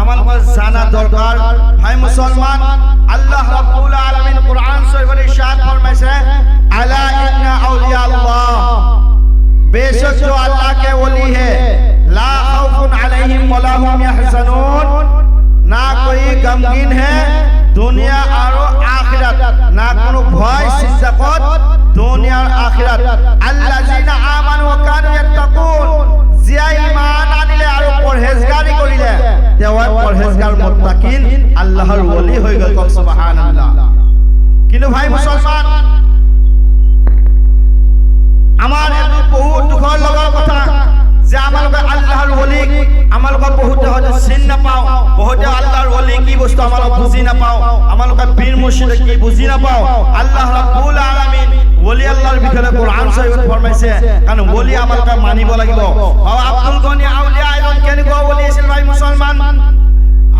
আমালোকৰ জানা দৰকাৰ ভাই মুছলমান আল্লাহ ৰাব্বুল আলামিন কুরআন শরীফের ইরশাদ ফরমাইছে আলা ইন্না আউলিয়া আল্লাহ बेशक जो अल्लाह के वली है ला खौफुन अलैहिम वला हुम यहजनून না कोई गमगीन है दुनिया और आखिरत ना কোনো ভয় চিন্তা কত দুনিয়া আর আখিরাত মুত্তাকিন আল্লাহৰ ওলি হৈ গ'ল সুবহানাল্লাহ। কিন্তু ভাই মুছলমান আমাৰ এইটো বহুত দুখৰ লগৰ কথা যে আমালোকে আল্লাহৰ আমালোকে বহুতে হয়তো চিন নাপাওঁ বহুতে আল্লাহৰ ওলি কি বস্তু আমালোকে বুজি নাপাওঁ আমালোকে পীৰ মুৰ্শিদে কি বুজি নাপাওঁ আল্লাহ শরীফত কারণ বলি আমার মানিব লাগিব। বাবা আব্দুল গনি আউলিয়া আইরন কেন গো বলি আছিল ভাই মুসলমান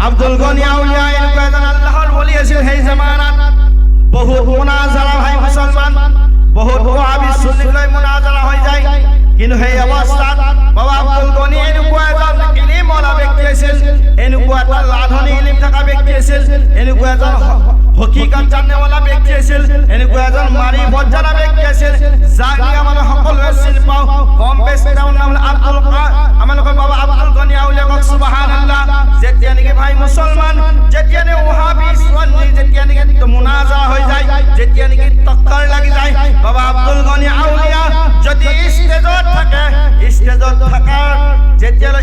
আব্দুল গনি আউলিয়া এনেকুৱা এজন আল্লাহর বলি আছিল সেই জামানাত। বহুত মুনাজারা ভাই মুছলমান। বহুত সুন্নি সুন্নিলৈ মুনাজারা হয়ে যায়। কিন্তু সেই অৱস্থাত এনেকুৱা এটা লাধনী ইলিম থকা ব্যক্তি আছিল, এনেকুৱা এজন হ- হকীকত জানেৱালা ব্যক্তি আছিল, এনেকুৱা এজন মাৰিফত জনা ব্যক্তি যাক নেকি আমাৰ সকলোৱে চিনি পাওঁ। কম বেছি তেওঁৰ নাম আব্দুল আমালোকৰ বাবা আব্দুল গনি আউলিয়া কক সুবহানাল্লাহ। যেতিয়া নেকি ভাই মুছলমান, যেতিয়া নেকি ওহাবি সুন্নি যেতিয়া নেকি মুনাজাৰা হৈ যায়, যেতিয়া নেকি টক্কৰ লাগি যায়, বাবা আব্দুল গনি আউলিয়া যদি ষ্টেজত থাকে, ষ্টেজত থকাৰ যেতিয়ালৈ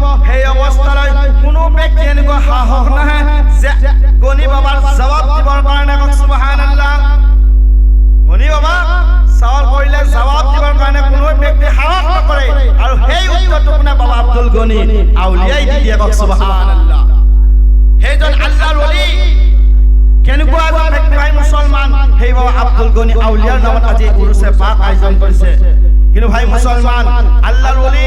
থাকিব সেই অৱস্থালৈ কোনো ব্যক্তি এনেকুৱা সাহস নাহে যে গনি বাবাৰ জবাব দিবৰ কাৰণে কক সুবহানাল্লাহ। গনি বাবা সৱাল কৰিলে জবাব দিবৰ কাৰণে কোনো ব্যক্তি সাহস নকৰে। আৰু সেই উত্তৰটো কোনে বাবা আব্দুল গনি আউলিয়াই দি দিয়ে কক সুবহানাল্লাহ। সেইজন আল্লাহৰ ওলি। কেনেকুৱা এজন ভাই মুছলমান? সেই বাবা আব্দুল গনি আউলিয়াৰ নামত আজি উৰুছে, পাক আয়োজন কৰিছে। কিন্তু ভাই মুছলমান, আল্লাহৰ ওলি।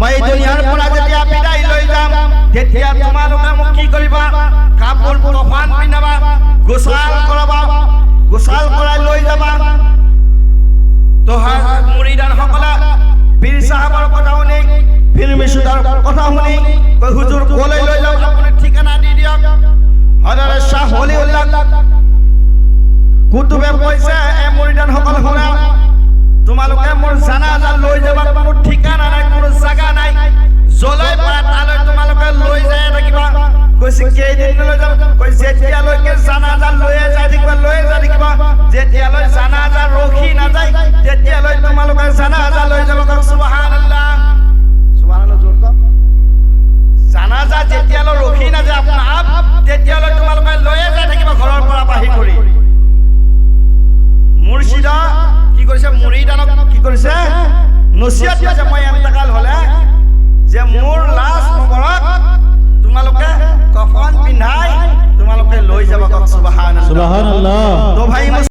মই দুনিয়াৰ পৰা যেতিয়া বিদায় লৈ যাম তেতিয়া তোমালোকে মোক কি কৰিবা? কাপোৰ কফান পিন্ধাবা গোচাল কৰাবা গোচাল কৰাই লৈ যাবা। তো মুৰিদান সকলে পীৰ চাহাবৰ কথা শুনি পীৰ মিশুদাৰ কথা শুনি হুজুৰ কলৈ লৈ যাওঁ আপুনি ঠিকনা দি দিয়ক। হযরত শাহ ওলিউল্লাহ